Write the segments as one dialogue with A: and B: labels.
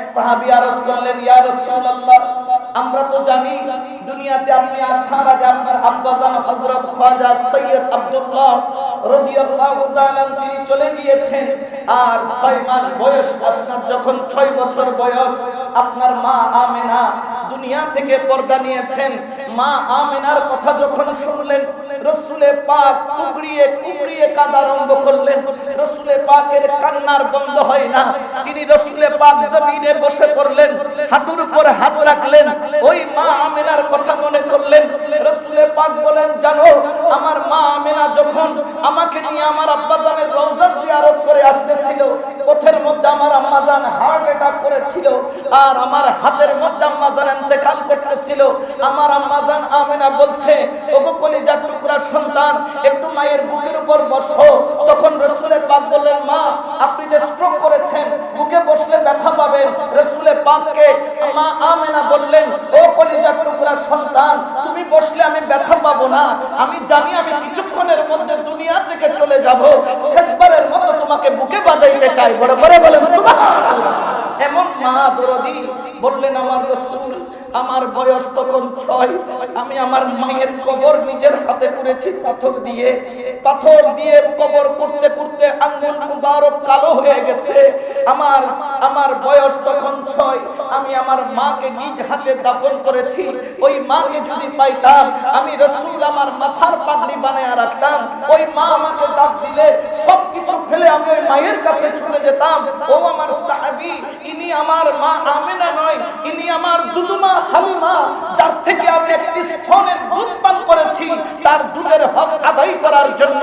A: এক সাহাবি আরজ করলেন, ইয়া রাসূলুল্লাহ, আমরা তো জানি দুনিয়াতে আপনি আসার আগে আপনার আব্বাজান হযরত খাজা সৈয়দ আব্দুল্লাহ রাদিয়াল্লাহু তাআলা তিনি চলে গিয়েছেন। আর 6 মাস বয়স, আপনার যখন 6 বছর বয়স, আপনার মা আমেনা দুনিয়া থেকে পর্দা নিয়েছেন। মা আমেনার কথা যখন শুনলেন, রসুলে পাক কুকড়িয়ে কুকড়িয়ে কাঁদা আরম্ভ করলেন। রসুলে পাকের কান্নার বন্ধ হয় না। তিনি রসুলে পাক জমিনে বসে পড়লেন, হাঁটুর উপর হাত রাখলেন। ওই মা আমেনার কথা মনে করলেন। রসুলে পাক বলেন, জানো, আমার মা আমেনা যখন আমাকে নিয়ে আমার আব্বাজানের রওজার জিয়ারত করে আসতেছিল, পথের মধ্যে আমার আম্মাজান হার্ট অ্যাটাক করেছিল, আর আমার হাতের মধ্যে আম্মাজান ইন্তেকাল আমার আম্মাজান বলছে, ওগো কলিজার টুকরা সন্তান, একটু মায়ের বুকের উপর বসো। তখন রসুলের পাক বললেন, মা, আপনি যে স্ট্রোক করেছেন, বুকে বসলে ব্যথা পাবেন। রসুলের পাককে মা বললেন, ও কলিজার টুকরা সন্তান, তুমি বসলে আমি ব্যথা পাবো না। আমি জানি আমি কিছুক্ষণের মধ্যে দুনিয়া থেকে চলে যাব। শেষবারের মতো তোমাকে বুকে বাজাইতে চাই। বড় করে বলেন এমন মা দরদি বললেন আমার রসুল আমার বয়স তখন ছয়। আমি আমার মায়ের কবর নিজের হাতে করেছি পাথর দিয়ে। পাথর দিয়ে কবর করতে করতে আঙ্গুল মুবারক কালো হয়ে গেছে। আমার আমার বয়স তখন ছয়। আমি আমার মাকে নিজ হাতে দাফন করেছি। ওই মাকে যদি পাইতাম, আমি রসুল আমার মাথার পাগড়ি বানায় রাখতাম। ওই মা আমাকে ডাক দিলে সবকিছু ফেলে আমি ওই মায়ের কাছে চলে যেতাম। ও আমার ইনি আমার মা নয়, ইনি আমার দুদুমা হালিমা যার থেকে আমি একটি দুধ পান করেছি, তার দুধের হক আদায় করার জন্য।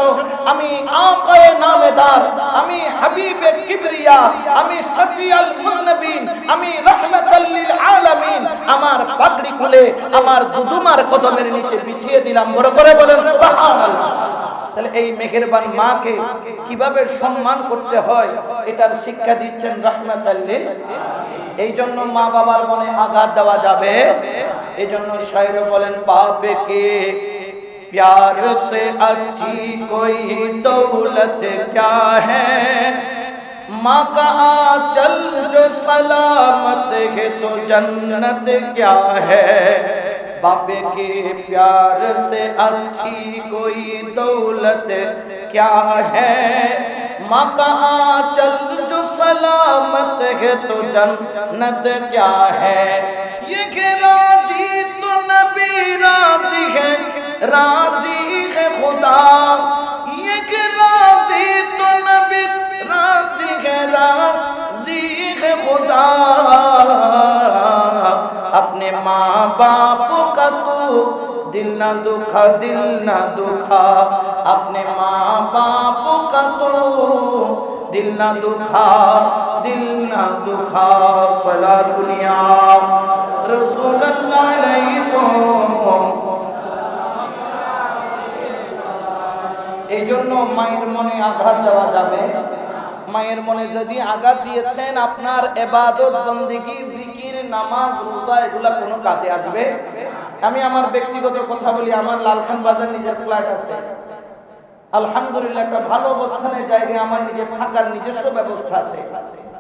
A: আমি আকায়ে নামেদার, আমি হাবিবে কিবরিয়া, আমি শফিয়াল মুজনবিন, আমি আলামিন। আমার পাগড়ি খুলে, আমার দুদুমার কদমের নিচে বিছিয়ে দিলাম। বড় করে বলেন, সুবহানাল্লাহ। তাহলে এই মেহেরবান মাকে কিভাবে সম্মান করতে হয় এটার শিক্ষা দিচ্ছেন রহমাতাল্লিল এই জন্য মা বাবার মনে আঘাত দেওয়া যাবে এই জন্য শায়র বলেন পাপে কে प्यार से अच्छी कोई दौलत क्या है माँ का आंचल जो सलामत है तो जन्नत क्या है باپ کے پیار سے اچھی کوئی دولت کیا ہے؟ ماں کا آنچل جو سلامت ہے تو جنت کیا ہے؟ یہ کہ راضی تو نبی راضی ہے راضی ہے خدا۔ یہ کہ راضی تو نبی راضی ہے راضی ہے خدا۔ अपने माँ बाप का तू दिल ना दुखा दिल ना दुखा अपने माँ बाप का तू दिल ना दुखा दिल ना दुखा सला दुनिया रसूल अल्लाह अलैकुम এই জন্য মায়ের মনে আঘাত দেওয়া যাবে মায়ের মনে যদি আঘাত দিয়েছেন আপনার এবাদত বন্দিগি জিকির নামাজ, রোজা, এগুলা কোনো কাজে আসবে? আমি আমার ব্যক্তিগত কথা বলি, আমার লালখান বাজার নিজের ফ্ল্যাট আছে। আলহামদুলিল্লাহ, একটা ভালো অবস্থানের জায়গায় আমার নিজের থাকার নিজস্ব ব্যবস্থা আছে।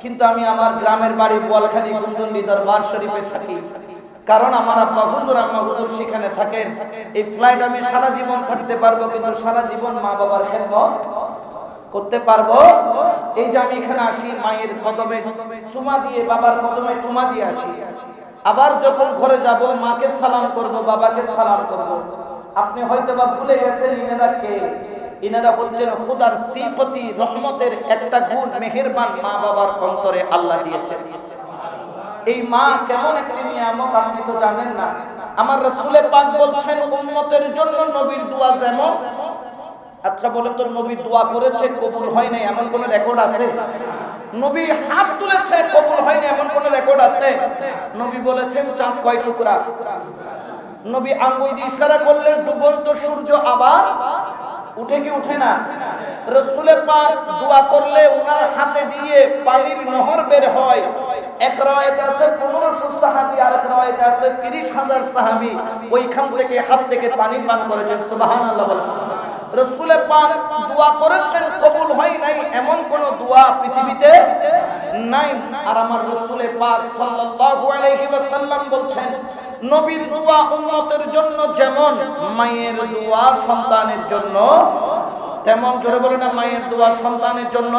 A: কিন্তু আমি আমার গ্রামের বাড়ি বোয়ালখালী কুন্দন্ডি দরবার শরীফে থাকি। কারণ আমার আব্বা হুজুর, আম্মা হুজুর সেখানে থাকেন। এই ফ্লাইট আমি সারা জীবন থাকতে পারব, কিন্তু সারা জীবন মা বাবার খেদমত করতে পারব। এই যে আমি এখানে আসি, মায়ের কদমে চুমা দিয়ে, বাবার কদমে চুমা দিয়ে আসি। আবার যখন ঘরে যাব, মাকে সালাম করব, বাবাকে সালাম করব। আপনি হয়তো বা ভুলে গেছেন, ইনারা কে? ইনারা হচ্ছেন খুদার সিফতি রহমতের একটা গুণ, মেহেরবান মা বাবার অন্তরে আল্লাহ দিয়েছেন। এই মা কেমন একটি নিয়ামত, আপনি তো জানেন না। আমার রসুলের পাক বলছেন, উম্মতের জন্য নবীর দোয়া যেমন আচ্ছা বলেন তোর নবী দোয়া করেছে, কবুল হয় নাই, এমন কোন রেকর্ড আছে? নবী হাত তুলেছে, কবুল হয়নি এমন কোন রেকর্ড আছে? নবী বলেছেন, চাঁদ কয় টুকরা? নবী আঙ্গুল দিয়ে ইশারা করলেন ডুবন্ত সূর্য, আবার? উঠে কি উঠে না? রসুলের পাক দোয়া করলে ওনার হাতে দিয়ে পানির নহর বের হয়। এক রায়তে আছে পনেরোশো সাহাবি আর এক রায়তে আছে তিরিশ হাজার সাহাবি। ওইখান থেকে হাত থেকে পানি পান করেছেন সুবাহান আল্লাহ রসুলের পাক দোয়া করেছেন, কবুল হয় নাই এমন কোন দোয়া পৃথিবীতে নাই। আর আমার রসুলে পাক সাল্লাল্লাহু আলাইহি ওয়াসাল্লাম বলছেন, নবীর দোয়া উম্মতের জন্য যেমন, মায়ের দোয়া সন্তানের জন্য তেমন। জোরে বলে না, মায়ের দোয়া সন্তানের জন্য।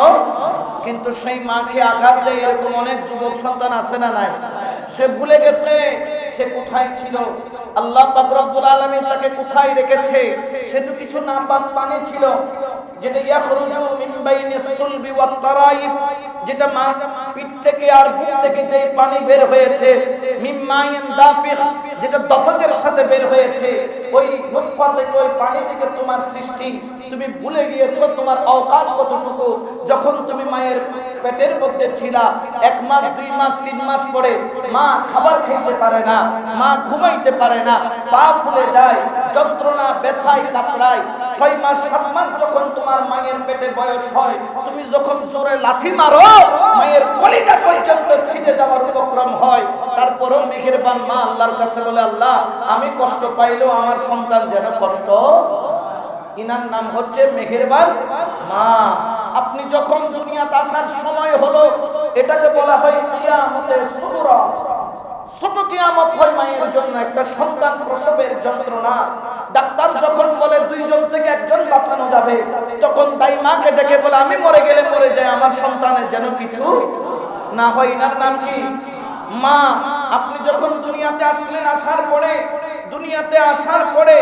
A: কিন্তু সেই মাকে আঘাত দেয় এরকম অনেক যুবক সন্তান আছে না নাই? সে ভুলে গেছে সে কোথায় ছিল? আল্লাহ পাক আলমী তাকে কোথায় রেখেছে? সে তো কিছু না পাক পানি ছিল। যেটা ইয়াখরুজু মিন বাইনিস সুলবি ওয়াত তারাইব যেটা মা পিঠ থেকে আর বুক থেকে যে পানি বের হয়েছে, মিম্মাইন যেটা সাথে বের হয়েছে, ওই থেকে ওই পানি থেকে তোমার সৃষ্টি। তুমি ভুলে গিয়েছো তোমার কতটুকু? যখন তুমি মায়ের পেটের মধ্যে ছিলা, এক মাস, দুই মাস, তিন মাস পরে মা খাবার খেতে পারে না, মা ঘুমাইতে পারে না, পা ফুলে যায়, যন্ত্রণা, ব্যথায় কাতরায়। ছয় মাস, সাত মাস যখন তোমার মায়ের পেটে বয়স হয়, তুমি যখন জোরে লাথি মারো মায়ের কলিজা পর্যন্ত ছিঁড়ে যাওয়ার উপক্রম হয়। তারপরেও মেহেরবান মা আল্লাহর কাছে বলে, আল্লাহ, আমি কষ্ট পাইলেও আমার সন্তান যেন কষ্ট ইনার নাম হচ্ছে মেহেরবান মা। আপনি যখন দুনিয়াতে আসার সময় হলো, এটাকে বলা হয় কিয়ামতের সুরা ছোট কিয়ামত হয় মায়ের জন্য, একটা সন্তান প্রসবের যন্ত্রণা। ডাক্তার যখন বলে দুইজন থেকে একজন বাঁচানো যাবে, তখন তাই মাকে ডেকে বলে, আমি মরে গেলে মরে যায়, আমার সন্তানের যেন কিছু না হয়। না নাম কি? মা। আপনি যখন দুনিয়াতে আসলেন, আসার পরে দুনিয়াতে আসার পরে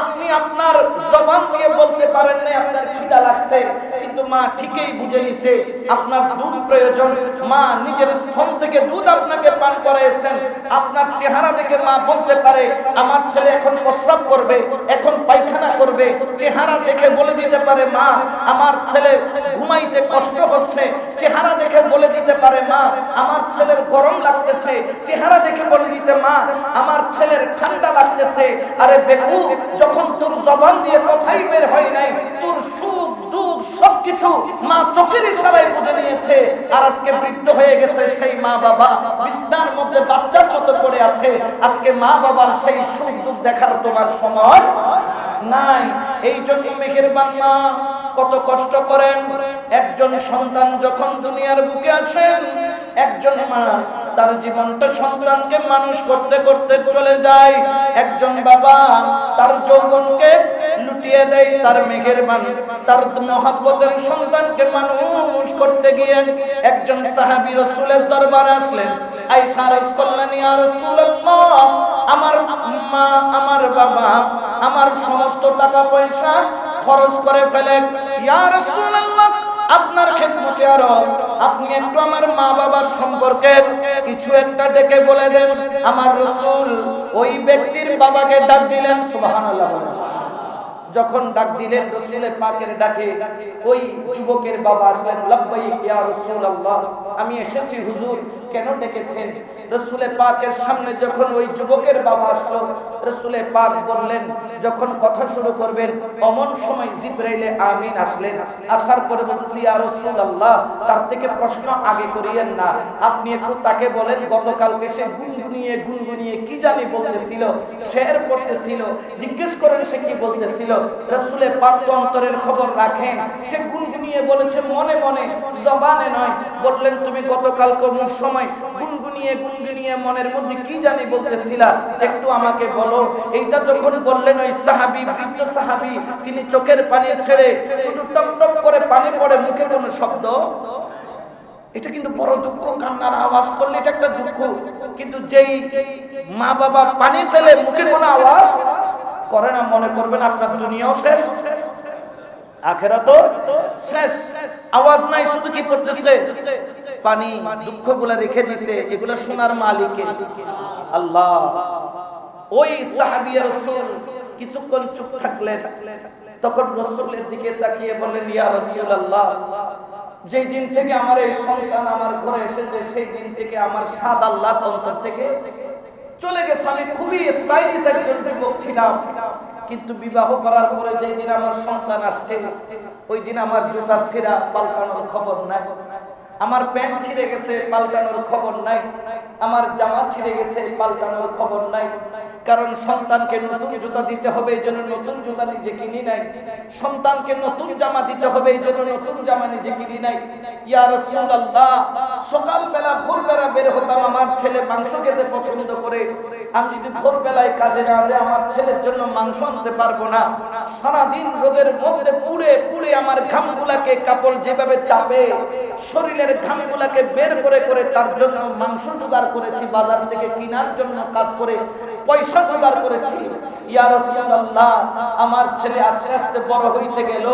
A: আপনি আপনার জবান দিয়ে বলতে পারেন না আপনার খিদা লাগছে। কিন্তু মা ঠিকই বুঝে নিছে, আপনার দুধ প্রয়োজন। মা নিজের স্তন থেকে দুধ আপনাকে পান করাইছেন। আপনার চেহারা দেখে মা বলতে পারে, আমার ছেলে এখন প্রস্রাব করবে, এখন পায়খানা করবে। চেহারা দেখে বলে দিতে পারে, মা, আমার ছেলে ঘুমাইতে কষ্ট হচ্ছে। চেহারা দেখে বলে দিতে পারে, মা, আমার ছেলের গরম লাগতেছে। চেহারা দেখে বলে দিতে, মা, আমার ছেলের ঠান্ডা লাগতেছে। আরে বেকু যখন তোর জবান দিয়ে কথাই বের হয় নাই, তোর সুখ, দুঃখ, সবকিছু মা চোখের ইশারায় বুঝে নিয়েছে। আর আজকে বৃদ্ধ হয়ে গেছে সেই মা বাবা। বিছনার মধ্যে বাচ্চার মতো পড়ে আছে। আজকে মা বাবার সেই সুখ, দুঃখ দেখার তোমার সময় নাই। এই জন্য মেহেরবান মা কত কষ্ট করেন। একজন সন্তান যখন দুনিয়ার বুকে আসেন একজন মা তার জীবনটা সন্তানকে মানুষ করতে করতে চলে যায়। একজন বাবা তার যৌবনকে লুটিয়ে দেয়, তার মেঘের মান তার মহাব্বতের সন্তানকে মানুষ করতে গিয়ে একজন সাহাবী রসুলের দরবারে আসলেন। আমার বাবা, আমার সমস্ত টাকা পয়সা খরচ করে ফেলে ইয়া আপনার খেদমতে আর, আপনি একটু আমার মা বাবার সম্পর্কে কিছু একটা ডেকে বলে দেন। আমার রসুল ওই ব্যক্তির বাবাকে ডাক দিলেন, সুবহানাল্লাহ যখন ডাক দিলেন, রসুলের পাকের ডাকে ওই যুবকের বাবা আসলেন, লব্বাইক ইয়া রাসূলুল্লাহ। আমি এসেছি হুজুর, কেন ডেকেছেন? রসুলের পাকের সামনে যখন ওই যুবকের বাবা আসলো রসুলের পাক বললেন, যখন কথা শুরু করবেন, অমন সময় জিব্রাইলে আমিন আসলেন। আসার পরে বলতেছি, ইয়া রাসূলুল্লাহ, তার থেকে প্রশ্ন আগে করিয়েন না। আপনি একটু তাকে বলেন, গতকালকে সে গুনগুনিয়ে গুনগুনিয়ে কি জানি বলতেছিল, শের পড়তেছিল জিজ্ঞেস করেন সে কি বলতেছিল। রসুলের পাক তো অন্তরের খবর রাখেন, সে গুনগুনিয়ে বলেছে, মনে মনে, জবানে নয়, বললেন তুমি গতকালকে মুখ সময় গুনগুনিয়ে গুনগুনিয়ে মনের মধ্যে কি জানি বলতেছিলা, একটু আমাকে বলো। এইটা যখন বললেন ওই সাহাবী, বৃদ্ধ সাহাবী, তিনি চোখের পানি ছেড়ে শুধু টপ টপ করে পানি পড়ে মুখে কোনো শব্দ? এটা কিন্তু বড় দুঃখ, কান্নার আওয়াজ, করলে এটা একটা দুঃখ। কিন্তু যেই মা বাবা পানি ফেলে মুখে কোনো আওয়াজ করে না, মনে করবেন আপনার দুনিয়াও শেষ আখেরা তো শেষ। আওয়াজ নাই, শুধু কি করতেছে? পানি দুঃখগুলা রেখে দিছে, এগুলা সোনার মালিকে আল্লাহ, ওই সাহাবিয়া রাসূল কিছুক্ষণ চুপ থাকলেন। তখন রাসূলের দিকে তাকিয়ে বললেন, ইয়া রাসূলুল্লাহ, যেই দিন থেকে আমার এই সন্তান আমার ঘরে এসেছে, সেই দিন থেকে আমার সাদ আল্লাহ অন্তর থেকে চলে গেছে। আমি খুবই স্টাইলিশ একজন যুবক ছিলাম। কিন্তু বিবাহ করার পরে যেই দিন আমার সন্তান আসছে, ওই দিন আমার জুতা সেরা পাল্টানোর খবর নাই। আমার প্যান্ট ছিঁড়ে গেছে পাল্টানোর খবর নাই। আমার জামা ছিঁড়ে গেছে পাল্টানোর খবর নাই। কারণ সন্তানকে নতুন জুতা দিতে হবে, এই জন্য নতুন জুতা নিজে কিনি নাই সন্তানকে নতুন জামা দিতে হবে, এই জন্য নতুন জামা নিজে কিনি নাই ইয়া রাসূলুল্লাহ, সকালবেলা, ভোরবেলা বের হতাম, আমার ছেলে মাংস খেতে পছন্দ করে। আমি যদি ভোরবেলায় কাজে না যাই, আমার ছেলের জন্য মাংস আনতে পারব না। সারাদিন রোদের মধ্যে পুড়ে পুড়ে আমার ঘামগুলাকে, কাপড় যেভাবে চাপে, শরীরের ঘামগুলাকে বের করে করে তার জন্য মাংস জোগাড় করেছি, বাজার থেকে কেনার জন্য কাজ করে। পয়সা জোগাড় করেছি। আমার ছেলে আস্তে আস্তে বড় হইতে গেল।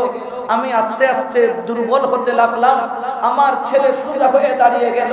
A: আমি আস্তে আস্তে দুর্বল হতে লাগলাম। আমার ছেলে সোজা হয়ে দাঁড়িয়ে গেল।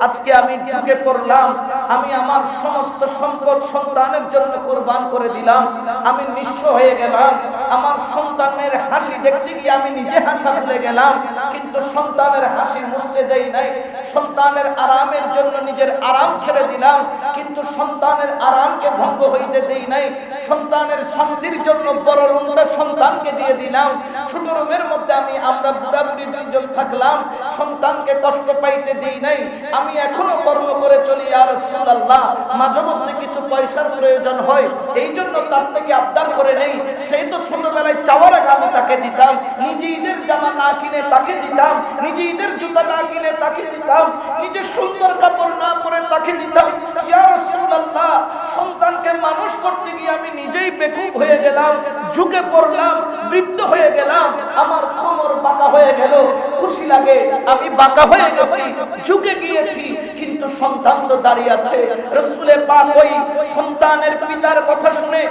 A: আজকে আমি ঝুঁকে পড়লাম। আমি আমার সমস্ত সম্পদ সন্তানের জন্য কোরবান করে দিলাম। আমি নিঃস্ব হয়ে গেলাম। আমার সন্তানের হাসি দেখতে গিয়ে আমি নিজে হাসা ভুলে গেলাম। কিন্তু সন্তানের হাসি মুছতে দেই নাই। সন্তানের আরামের জন্য নিজের আরাম ছেড়ে দিলাম। কিন্তু সন্তানের আরামকে ভঙ্গ হইতে দেই নাই। সন্তানের শান্তির জন্য বড় রুমটা সন্তানকে দিয়ে দিলাম। ছোট রুমের মধ্যে আমি, আমরা বুড়া বুড়ি দুইজন থাকলাম, সন্তানকে কষ্ট পাইতে দিই নাই। আমি এখনও কর্ম করে চলি আর রাসূলুল্লাহ। মাঝে মধ্যে কিছু পয়সার প্রয়োজন হয় এই জন্য তার থেকে আবদার করে নেই। সেই তো ছোটবেলায় চাওয়ার আগে আমি তাকে দিতাম। নিজে ঈদের জামা না কিনে তাকে দিতাম। নিজে ঈদের জুতা না কিনে তাকে দিতাম। নিজে সুন্দর কাপড় না পরে তাকে দিতাম। সন্তানকে মানুষ করতে গিয়ে আমি নিজেই বেকুব হয়ে গেলাম। ঝুঁকে পড়লাম, বৃদ্ধ হয়ে গেলাম। আমার কোমর বাঁকা হয়ে গেল। খুশি লাগে, আমি বাঁকা হয়ে গেছি, ঝুঁকে গিয়েছি, কিন্তু সন্তান তো দাঁড়িয়ে আছে। রসুলে পাক ওই সন্তানের পিতার কথা শুনে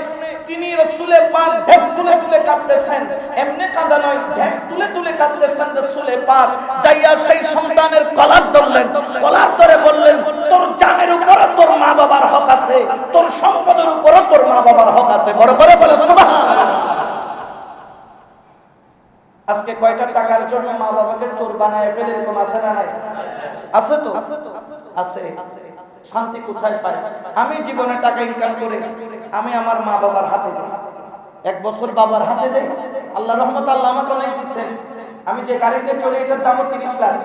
A: তিনি রসুলে পাক ঢেক তুলে তুলে কাঁদতেছেন। এমনি কাঁদা নয়, ঢেক তুলে তুলে কাঁদতেছেন রসুলে পাক। যাইয়া সেই সন্তানের কলার ধরলেন, কলার ধরে বললেন, তোর জানের উপরে তোর মা বাবার হক আছে, তোর সম্পদের উপরে তোর মা বাবার হক আছে। বড় করে বলে, সুবহানাল্লাহ। আজকে কয়টা টাকার জন্য মা বাবাকে চোর বানায় ফেলে এরকম আছে না নাই? আছে তো? আছে। শান্তি কোথায় পাই আমি জীবনে টাকা ইনকাম করে আমি আমার মা বাবার হাতে দিই। এক বছর বাবার হাতে দেই। আল্লাহ রহমত আল্লাহ আমাকে অনেক দিচ্ছেন আমি যে গাড়িতে চলে এটার দামও তিরিশ লাখ।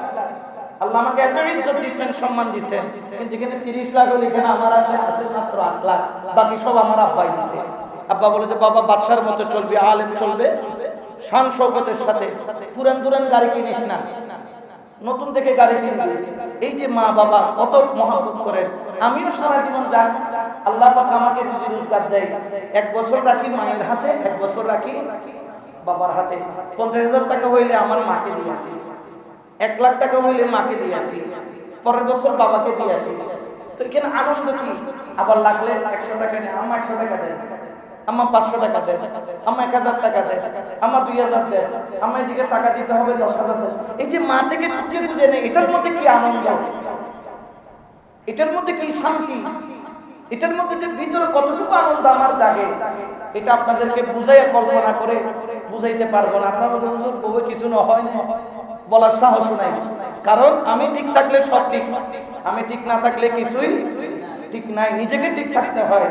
A: আল্লাহ আমাকে এত ইজ্জত দিচ্ছেন সম্মান দিচ্ছেন কিন্তু এখানে তিরিশ লাখ হলে এখানে আমার আছে আছে মাত্র আট লাখ। বাকি সব আমার আব্বাই দিছে। আব্বা বলে যে, বাবা, বাদশার মতো চলবে, আলেম চলবে। শান শৌকতের সাথে পুরান দুরান গাড়ি কিনিস না। নতুন থেকে গাড়ি কিনবি। এই যে মা বাবা কত মহাব্বত করেন। আমিও সারা জীবন যাই। আল্লাহ আমাকে রুজি রোজগার দেয়। এক বছর রাখি মায়ের হাতে, এক বছর রাখি বাবার হাতে। পঞ্চাশ হাজার টাকা হইলে আমার মাকে দিয়ে আসি। এক লাখ টাকা হইলে মাকে দিয়ে আসি। পরের বছর বাবাকে দিয়ে আসি। তো এখানে আনন্দ কি? আবার লাগলে একশো টাকা নেই আমার একশো টাকা দেয়। আমার পাঁচশো টাকা দেয় আমার এক হাজার টাকা দেয় আমার দুই হাজার দেয় আমার এদিকে টাকা দিতে হবে, দশ হাজার এই যে মা থেকে খুঁজে নেই এটার মধ্যে কি আনন্দ? এটার মধ্যে কি শান্তি? এটার মধ্যে যে ভিতরে কতটুকু আনন্দ আমার জাগে, এটা আপনাদেরকে বুঝাইয়া কল্পনা করে বুঝাইতে পারব না। আপনার মধ্যে হুজুর কিছু না হয় না। বলার সাহস নাই। কারণ আমি ঠিক থাকলে সব ঠিক। আমি ঠিক না থাকলে কিছুই ঠিক নাই। নিজেকে ঠিক থাকতে হয়।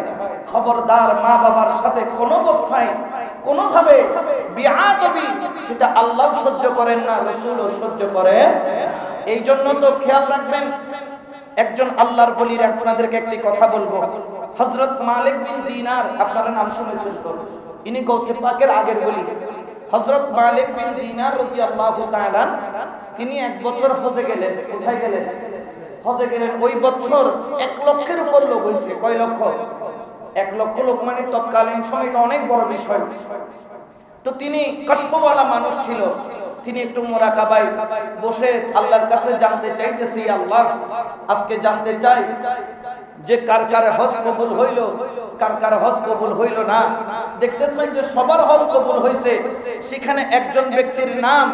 A: খবরদার মা বাবার সাথে কোন অবস্থায়, কোনোভাবে বিয়াদবি সেটা আল্লাহ সহ্য করেন না, রসুলও সহ্য করে। এই জন্য তো খেয়াল রাখবেন, একজন আল্লাহর বলির আপনাদেরকে একটি কথা বলব। হযরত মালিক বিন দিনার, আপনারা নাম শুনেছেন তো? ইনি গৌসে পাকের আগের বলি। হযরত মালিক বিন দিনার রাদিয়াল্লাহু তাআলা, তিনি এক বছর হজে গেলেন। কোথায় গেলেন? হজে গেলেন। ওই বছর এক লক্ষের উপর লোক হয়েছে। কয় লক্ষ? এক লক্ষ লোক মানে তৎকালীন সময় অনেক বড় বিষয়। তো তিনি কষ্টওয়ালা মানুষ ছিল। তিনি একটু মোরাকাবাই বসে আল্লাহর কাছে জানতে চাইতেছি আল্লাহ, আজকে জানতে চাই যে কার কার হজ কবুল হইল, কার কার হজ কবুল হইল না। দেখতেছেন যে সবার হজ কবুল হইছে, সেখানে একজন ব্যক্তির নাম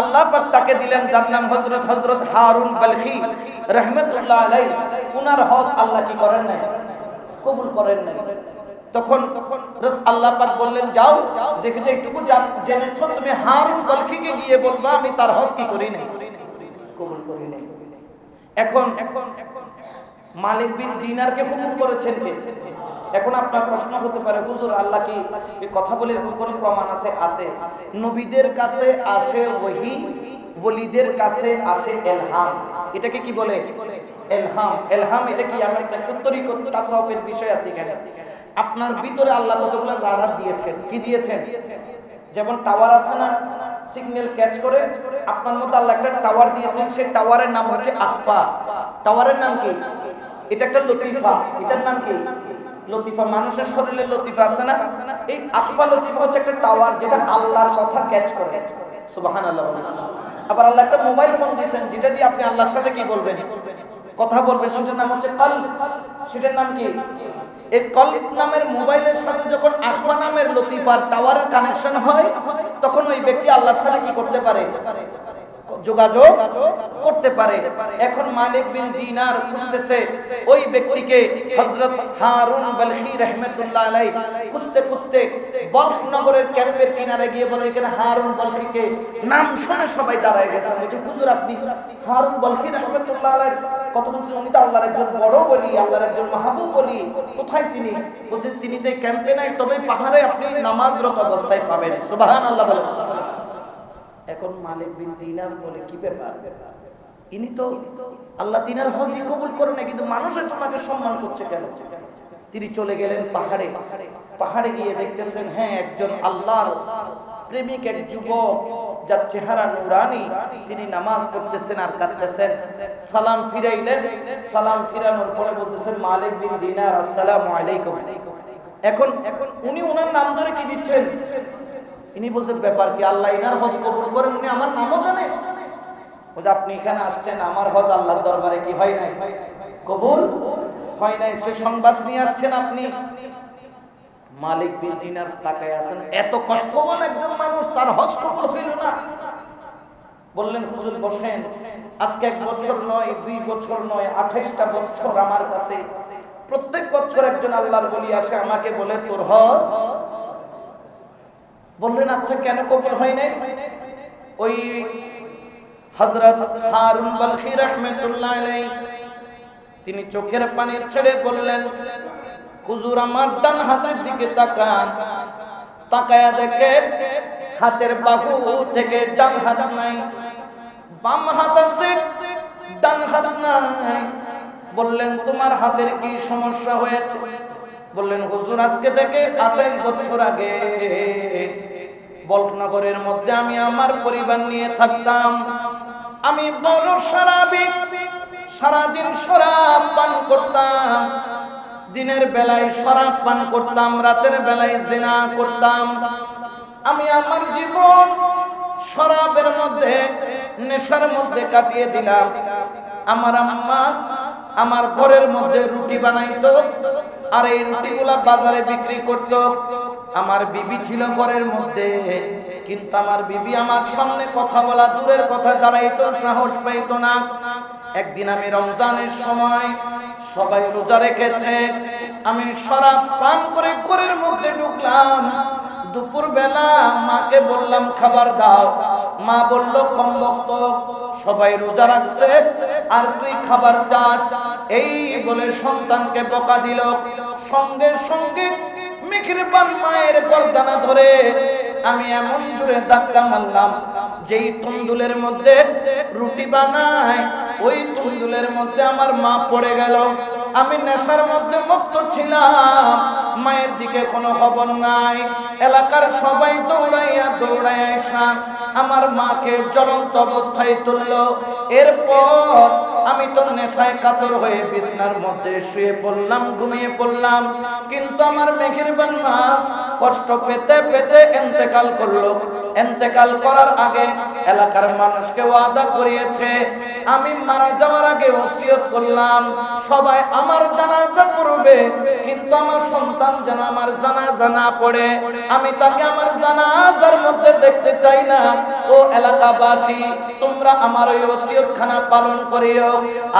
A: আল্লাহ পাক তাকে দিলেন, যার নাম হযরত হযরত হারুন বালখি, রাহমাতুল্লাহ আলাইহি। উনার হজ আল্লাহ কি করেন নাই? কবুল করেন নাই। তখন তখন আল্লাহ পাক বললেন, যাও, যেখানে একটু জেনেছো, তুমি হারুন বলখিকে গিয়ে বলবা, আমি তার হজ কি করি নাই? কবুল করি নাই। এখন এখন এখন মালিক বিন দিনারকে হুকুম করেছেন কে? এখন আপনার প্রশ্ন হতে পারে, হুজুর, আল্লাহ কি কথা বলে এরকম কোনো প্রমাণ আছে? আছে। নবীদের কাছে আসে ওহি, ওলিদের কাছে আসে এলহাম। এটাকে কি বলে? এলহাম এলহাম এটা কি আমরা উত্তরিক তাসাউফের বিষয় আছে এখানে। আপনার ভিতরে আল্লাহ কতগুলো রাডার দিয়েছেন? কি দিয়েছেন? যেমন টাওয়ার আছে না, সিগন্যাল ক্যাচ করে আপনার মধ্যে আল্লাহ একটা টাওয়ার দিয়েছেন, সেই টাওয়ারের নাম হচ্ছে আফা টাওয়ারের নাম কি? এটা একটা লতিফা। এটার নাম কি? লতিফা। মানুষের শরীরে লতিফা আছে না? এই আফা লতিফা হচ্ছে একটা টাওয়ার যেটা আল্লাহর কথা ক্যাচ করে। সুবাহান আল্লাহ আবার আল্লাহ একটা মোবাইল ফোন দিয়েছেন, যেটা দিয়ে আপনি আল্লাহর সাথে কি বলবেন? কথা বলবে, সেটার নাম হচ্ছে কল সেটার নাম কি? এই কল নামের মোবাইলের সাথে যখন আখবা নামের লতিফার টাওয়ারের কানেকশন হয়, তখন ওই ব্যক্তি আল্লাহ সাথে কি করতে পারে? যোগাযোগ করতে পারে। এখন মালিক বিন দিনার খুঁজতেছে, ওই ব্যক্তিকে হযরত হারুন বলখি রাহমাতুল্লাহ আলাই খুঁজতে খুঁজতে বলখ নগরের ক্যাম্পের কিনারে গিয়ে বলে, এখানে হারুন বলখিকে নাম শুনে সবাই দাঁড়ায় এই যে হুজুর আপনি, হারুন বলখি রাহমাতুল্লাহ আলাই কত বলছেন উনি তো আল্লাহর একজন বড় বলি আল্লাহর একজন মাহবুব বলি কোথায় তিনি? বলছেন তিনি তো ক্যাম্পে নাই, তবে পাহাড়ে আপনি নামাজরত অবস্থায় পাবেন। সুবহানাল্লাহ বলেন এখন মালিক বিন দিনার বলে কি ব্যাপার? ইনি তো আল্লাহ তিনার হজি কবুল করে না কিন্তু মানুষের তো ওনাকে সম্মান করছে কেন? তিনি চলে গেলেন পাহাড়ে। পাহাড়ে গিয়ে দেখতেছেন হ্যাঁ একজন আল্লাহর প্রেমিক, এক যুবক, যার চেহারা নুরানি। তিনি নামাজ পড়তেছেন আর কাঁদতেছেন। সালাম ফিরাইলেন। সালাম ফিরানোর পরে বলতেছেন, মালিক বিন দিনার, আসসালামু আলাইকুম। এখন এখন উনি ওনার নাম ধরে কি দিচ্ছেন? ইনি বলছেন, ব্যাপার কি, আল্লাহ ইনার হজ কবুল করেন, উনি আমার নামও জানে। বলছে আপনি এখানে আসছেন, আমার হজ আল্লাহর দরবারে কি হয় নাই? কবুল হয় নাই, সে সংবাদ নিয়ে আসছেন আপনি। মালিক বিন দিনার তাকায় আছেন, এত কষ্টবান একজন মানুষ তার হজ কবুল হইল না। বললেন, হুজুর, বসেন। আজকে এক বছর নয়, দুই বছর নয়, আঠাইশটা বছর আমার কাছে। প্রত্যেক বছর একজন আল্লাহর বলি আসে, আমাকে বলে, তোর হজ বললেন আচ্ছা কেন কবুল হয় নাই? ওই হযরত হারুন বলখি রাহমাতুল্লাহ তিনি চোখের পানি ছেড়ে বললেন, হুজুর, আমার ডান হাতের দিকে তাকান। তাকায়া দেখে হাতের বাহু থেকে ডান হাত নাই, বাম হাত আছে, ডান হাত নাই। বললেন, তোমার হাতের কি সমস্যা হয়েছে? বললেন, হুজুর, আজকে থেকে আঠাইশ বছর আগে বলনগরের মধ্যে আমি আমার পরিবার নিয়ে থাকতাম। আমি বড় সারাবিক সারাদিন শরাব পান করতাম। দিনের বেলায় শরাব পান করতাম, রাতের বেলায় জেনা করতাম। আমি আমার জীবন শরাবের মধ্যে, নেশার মধ্যে কাটিয়ে দিলাম। আমার আম্মা আমার ঘরের মধ্যে রুটি বানাইতো, আর এই রুটিগুলা বাজারে বিক্রি করত। আমার বিবি ছিল ঘরের মধ্যে, কিন্তু আমার বিবি আমার সামনে কথা বলা দূরের কথা দাঁড়াইতো, সাহস পাইতো না। একদিন আমি রমজানের সময় সবাই রোজা রেখেছে, আমি শরাব পান করে ঘরের মধ্যে ঢুকলাম। দুপুর বেলা মাকে বললাম, খাবার দাও। মা বলল, কম বক্ত সবাই রোজা রাখছে, আর তুই খাবার চাস? এই বলে সন্তানকে বকা দিল। সঙ্গে সঙ্গে মিখিরবান মায়ের গর্দানা ধরে আমি এমন জোরে ধাক্কা মারলাম, যেই তন্দুলের মধ্যে রুটি বানায়, ওই তন্দুলের মধ্যে আমার মা পড়ে গেল। আমি নেশার মধ্যে মুক্ত ছিলাম। মায়ের দিকে কোনো খবর নাই। এলাকার সবাই দৌড়াইয়া দৌড়াইয়া আসা। আমার মাকে জ্বলন্ত অবস্থায় তুলল। এরপর আমি তো নেশায় কাতর হয়ে বিছনার মধ্যে শুয়ে পড়লাম, ঘুমিয়ে পড়লাম। কিন্তু আমার মেঘের মা কষ্ট পেতে পেতে এন্তেকাল করল। এন্তেকাল করার আগে এলাকার মানুষকে ওয়াদা করিয়েছে। আমি মারা যাওয়ার আগে ওসিয়ত করলাম, সবাই আমার জানাজা পড়বে, কিন্তু আমার সন্তান যেন আমার জানাজা না পড়ে। আমি তাকে আমার জানাজার মধ্যে দেখতে চাই না। ও এলাকাবাসী, তোমরা আমার ওই ওসিয়ত খানা পালন করিও।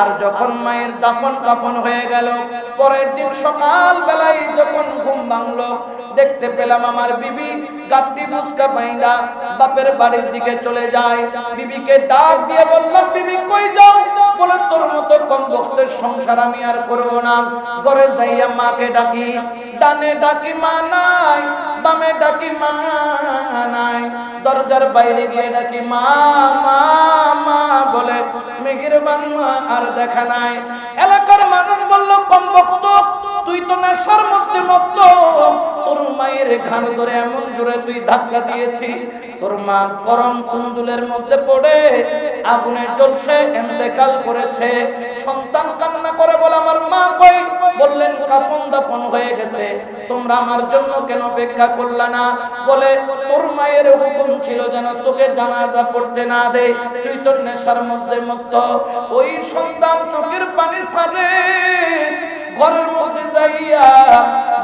A: আর যখন মায়ের দাফন কাফন হয়ে গেল, পরের দিন সকাল বেলায় যখন ঘুম ভাঙলো, দেখতে পেলাম আমার বিবি গাড্ডি বুসকা পাইনা, বাপের বাড়ির দিকে চলে যায়। বিবিকে ডাক দিয়ে বললাম, বিবি, কই যাও? বলে, তোর মতো সংসার আমি আর করব না। ঘরে যাইয়া মাকে ডাকি, ডানে ডাকি মা নাই, বামে ডাকি মা নাই। দরজার বাইরে গিয়ে ডাকি, মা মা মা, বলে, মেঘের বাংমা আর দেখা নাই। এলাকার মানুষ বলল, কম বক্ত তুই তো নেশার মধ্যে মতো তোর মায়ের ঘাড় ধরে এমন জোরে তুই ধাক্কা দিয়েছিস, তোর মা গরম তুন্দুলের মধ্যে পড়ে আগুনে জ্বলছে, এন্তেকাল করেছে। সন্তান কান্না করে বলে আমার মা কই? বললেন, কাফন দাফন হয়ে গেছে। তোমরা আমার জন্য কেন অপেক্ষা করলা না? বলে, তোর মায়ের হুকুম ছিল যেন তোকে জানাজা পড়তে না দে। তুই তোর নেশার মধ্যে মত ওই সন্তান চোখের পানি ছাড়ে ঘরের মধ্যে যাইয়া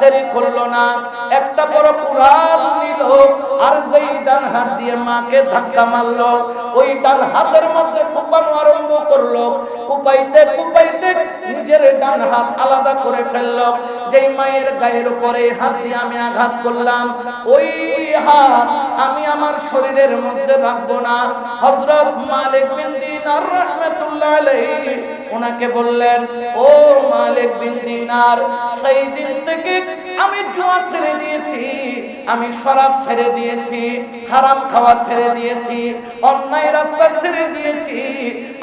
A: দেরি করল না। একটা বড় কুড়াল নিল আর যেই ডান হাত দিয়ে মাকে ধাক্কা মারলো, ওই ডান হাতের মধ্যে কোপানো আরম্ভ করল। কুপাইতে কুপাইতে নিজের ডান হাত আলাদা করে ফেলল। যেই মায়ের গায়ের উপরে হাত দিয়ে আমি আঘাত করলাম, ওই হাত আমি আমার শরীরের মধ্যে রাখব না। হযরত মালিক বিন দিনার রাহমাতুল্লাহ আলাইহি ওনাকে বললেন, ও মালিক বিন দিনার, সেই দিন থেকে আমি জুয়া ছেড়ে দিয়েছি, আমি শরাব ছেড়ে দিয়েছি, হারাম খাওয়া ছেড়ে দিয়েছি, অন্যায় রাস্তা ছেড়ে দিয়েছি,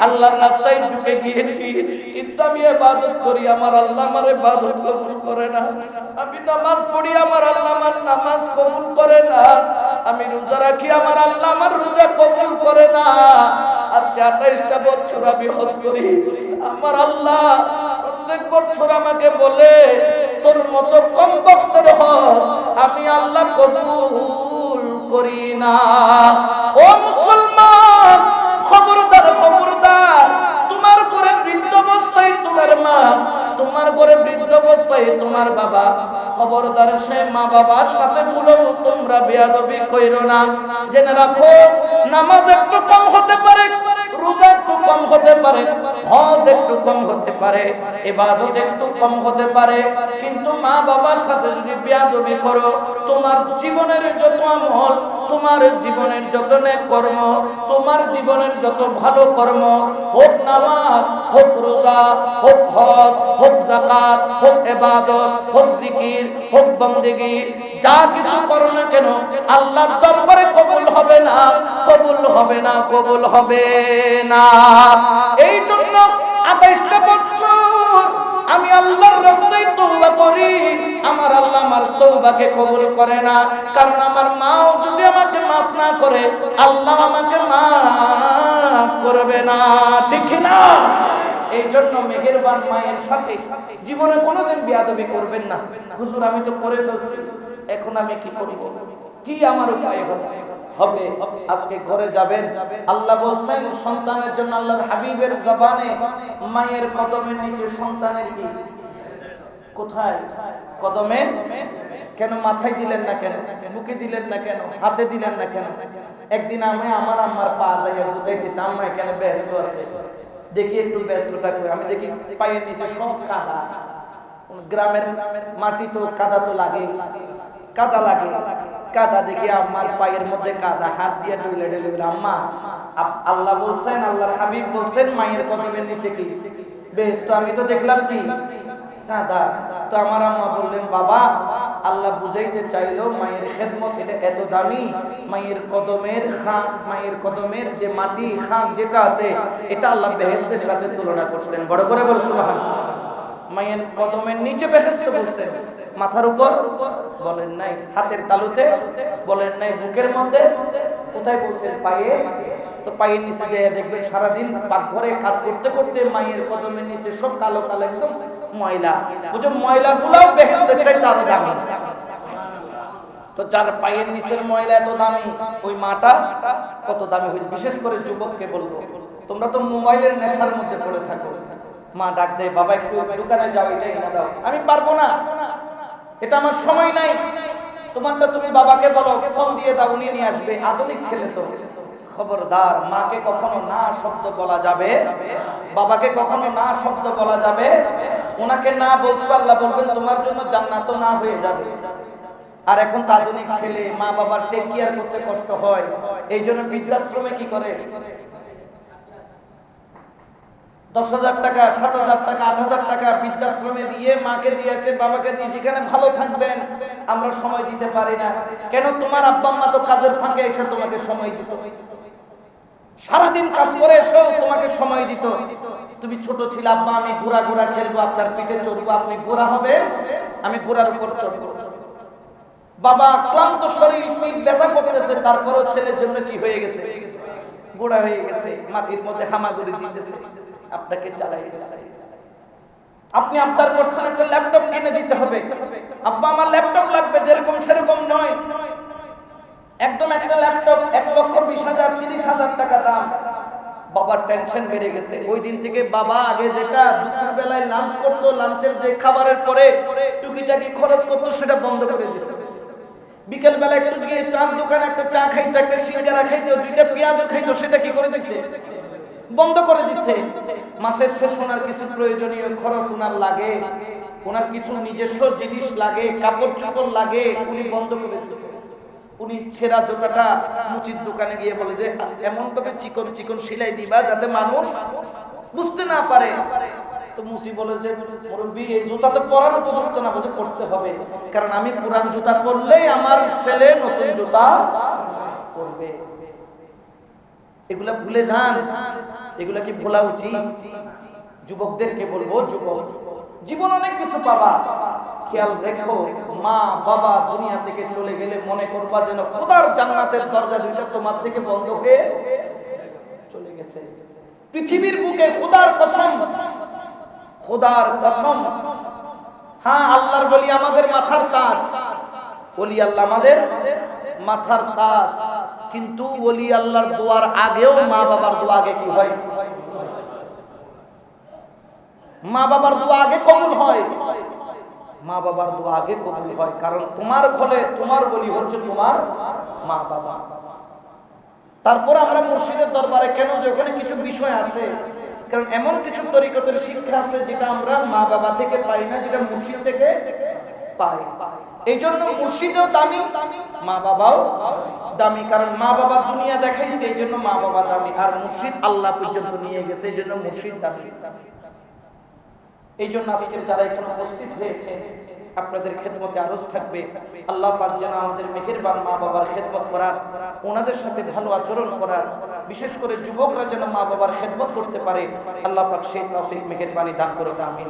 A: আল্লাহর রাস্তায় ঢুকে গিয়েছি কিন্তু আমি ইবাদত করি, আমার আল্লাহ আমার ইবাদত কবুল করে না। আমি নামাজ পড়ি, আমার আল্লাহ আমার নামাজ কবুল করে না। আমি রোজা রাখি, আমার আল্লাহ আমার রোজা কবুল করে না। আজকে আঠাইশটা বছর আমি হজ করি। আমার আল্লাহ প্রত্যেক বছর আমাকে বলে, তোর মতো কম বক্তের হজ আমি আল্লাহ কবুল করি না। ও তোমার বাবা। খবরদার সে মা বাবার সাথে ভুলেও তোমরা বেয়াদবি কইরো না। জেনে রাখো, নামাজ একটু কম হতে পারে, রোজা একটু কম হতে পারে। হজ একটু কম হতে পারে, ইবাদত একটু কম হতে পারে, কিন্তু মা বাবার সাথে যদি বেয়াদবি করো, তোমার জীবনের যত আমল, তোমার জীবনের যত নেক কর্ম, তোমার জীবনের যত ভালো কর্ম, হোক নামাজ, হোক রোজা, হোক হজ, হোক জাকাত হোক ইবাদত, হোক জিকির, হোক বন্দেগি, যা কিছু করো না কেন, আল্লাহর দরবারে কবুল হবে না, কবুল হবে না, কবুল হবে না। এই জন্য আঠাইশটা বছর আমি আল্লাহর রাস্তায় তওবা করি, আমার আল্লাহ আমার তওবাকে কবুল করে না। কারণ আমার মাও যদি আমাকে মাফ না করে, আল্লাহ আমাকে মাফ করবে না। ঠিক না? এই জন্য মেহেরবান মায়ের সাথে জীবনে কোনোদিন বিয়াদবি করবেন না। হুজুর, আমি তো করে ফেলছি। এখন আমি কি করব? কি আমার উপায় হবে? হবে। আজকে ঘরে যাবেন। আল্লাহ বলছেন, সন্তানের জন্য আল্লাহর হাবিবের জবানে মায়ের কদমের নিচে সন্তানের কি? কোথায়? কদমে? কেন মাথায় দিলেন না কেন? বুকে দিলেন না কেন? হাতে দিলেন না কেন? একদিন আমি আমার আম্মার পা যাইয়া বুঝাইতেছি আম্মা এখানে ব্যস্ত আছে? দেখি একটু ব্যস্তটা করি। আমি দেখি পায়ের নিচে সব কাদা। গ্রামের মাটি তো কাদা তো লাগে কাদা লাগে। কাদা দেখি আমার পায়ের মধ্যে কাদা, হাত দিয়ে ডইলে বলে, আম্মা আল্লাহ বলছেন, আল্লাহর হাবিব বলছেন, মায়ের কদমের নিচে কি? বেশ, তো আমি তো দেখলাম কি? কাদা তো আমার আম্মা বললেন, বাবা, আল্লাহ বুঝাইতে চাইলো মায়ের খেদমত এটা এত দামি, মায়ের কদমের খাক মায়ের কদমের যে মাটি খাক যেটা আছে, এটা আল্লাহ বেহেস্তের সাথে তুলনা করছেন। বড় করে বল, সুবহানাল্লাহ। মায়ের কদমের নিচে বেহেস্ত বলছেন মাথার উপর বলেন নাই, হাতের তালুতে বলেন নাই, বুকের মধ্যে কোথায় বলছেন পায়ে? তো পায়ের নিচে যে দেখবেন সারাদিন পাকঘরে কাজ করতে করতে মায়ের কদমের নিচে সব কালো কালো একদম ময়লা। বুঝো ময়লা গুলাও বেহেস্তের চাইতে আরও দামি। তো যার পায়ের নিচের ময়লা এত দামি, ওই মাটা কত দামি হইল, বিশেষ করে যুবককে বলব। তোমরা তো মোবাইলের নেশার মধ্যে পড়ে থাকো। মা ডাক দেয়, বাবা, একটু দোকানে যাও এটা এনে দাও। আমি পারব না। এটা আমার সময় নাই। তোমারটা তুমি বাবাকে বলো, ফোন দিয়ে দাও, উনি নিয়ে আসবে। আধুনিক ছেলে তো। খবরদার, মাকে কখনো না শব্দ বলা যাবে। বাবাকে কখনো না শব্দ বলা যাবে। ওনাকে না বলছো, আল্লাহ বলবেন, তোমার জন্য জান্নাত না হয়ে যাবে। আর এখন তো আধুনিক ছেলে মা বাবার টেক কেয়ার করতে কষ্ট হয়। এই জন্য বৃদ্ধাশ্রমে কি করে? দশ হাজার টাকা, সাত হাজার টাকা, আট হাজার টাকা বৃদ্ধাশ্রমে দিয়ে, মাকে দিয়ে আসে বাবাকে দিয়ে সেখানে ভালো থাকবেন। আমরা সময় দিতে পারি না। কেন তোমার আব্বা আম্মা তো কাজের ফাঁকে এসে তোমাকে সময় দিত? সারাদিন কাজ করে এসো তোমাকে সময় দিত। তুমি ছোট ছিল, আব্বা, আমি ঘোড়া ঘোড়া খেলব, আপনার পিঠে চড়বো, আপনি ঘোড়া হবে আমি ঘোড়ার উপর চড়বো। বাবা, ক্লান্ত শরীর পিঠ ব্যথা করতেছে, তারপরও ছেলের জন্য কি হয়ে গেছে? গোড়া হয়ে গেছে, মাটির মধ্যে হামাগুড়ি দিতেছে। আপনাকে চালাইতেছে আপনি আবদার করছেন একটা ল্যাপটপ কিনে দিতে হবে। আব্বা, আমার ল্যাপটপ লাগবে, যেরকম সেরকম নয়। একদম একটা ল্যাপটপ, এক লক্ষ বিশ হাজার, তিরিশ হাজার টাকা দাম। বাবার টেনশন বেড়ে গেছে। ওই দিন থেকে বাবা আগে যেটা দুপুর বেলায় লাঞ্চ করতো লাঞ্চের যে খাবারের পরে টুকিটাকি খরচ করতো, সেটা বন্ধ করে দিয়েছে বিকেল বেলা একটু গিয়ে চার দোকানে একটা চা খাইতো, একটা সিঙ্গারা খাইতো, দুইটা পেঁয়াজও খাইতো, সেটা কি করে দিছে? বন্ধ করে দিছে। মাসের শেষ ওনার কিছু প্রয়োজনীয় খরচ ওনার লাগে, ওনার কিছু নিজস্ব জিনিস লাগে কাপড় চোপড় লাগে, উনি বন্ধ করে দিছে। উনি ছেঁড়া জুতাটা মুচির দোকানে গিয়ে বলে যে এমন ভাবে চিকন চিকন সেলাই দিবা যাতে মানুষ বুঝতে না পারে। তো মুসি বলে যে, মুরব্বী, এই জুতা তো পরার উপযুক্ত না, বলছে করতে হবে। কারণ আমি পুরান জুতা পরলেই আমার ছেলে নতুন জুতা পরবে। এগুলা ভুলে যান। এগুলা কি ভোলা উচিত? যুবকদেরকে বলব, যুবক, জীবন অনেক কিছু পাবা। খেয়াল রেখো, মা, বাবা দুনিয়া থেকে চলে গেলে মনে করবা যেন খোদার জান্নাতের দরজা দুইটা তোমার থেকে বন্ধ হয়ে চলে গেছে। পৃথিবীর বুকে খোদার কসম খোদার কসম। হ্যাঁ আল্লাহর বলি আমাদের মাথার তাজ। বলি আল্লাহ আমাদের মাথার তাজ। কিন্তু ওলি আল্লাহর দোয়ার আগেও মা বাবার দোয়া আগে কি হয়? মা বাবার দোয়া আগে কবুল হয়। মা বাবার দোয়া আগে কবুল হয়। কারণ তোমার ফলে তোমার বলি হচ্ছে তোমার মা বাবা। তারপর আমরা মুর্শিদের দরবারে কেন যে ওখানে কিছু বিষয় আছে? কারণ এমন কিছু তরিকতের শিক্ষা আছে যেটা আমরা মা বাবা থেকে পাই না, যেটা মুর্শিদ থেকে পাই। এই জন্য মুর্শিদও দামি, মা বাবাও দামি, কারণ মা বাবা দুনিয়া দেখাইছে, এই জন্য মা বাবা দামি। আর মুর্শিদ আল্লাহ পর্যন্ত নিয়ে গেছে, এই জন্য মুর্শিদ দামি। এই জন্য আজকের যারা এখানে উপস্থিত হয়েছে, আপনাদের খেদমতে আরজ থাকবে। আল্লাহ পাক যেন আমাদের মেহেরবান মা বাবার খেদমত করার, ওনাদের সাথে ভালো আচরণ করার, বিশেষ করে যুবকরা যেন মা বাবার খেদমত করতে পারে, আল্লাহ পাক সেই তৌফিক, মেহেরবানি দান করে আমিন।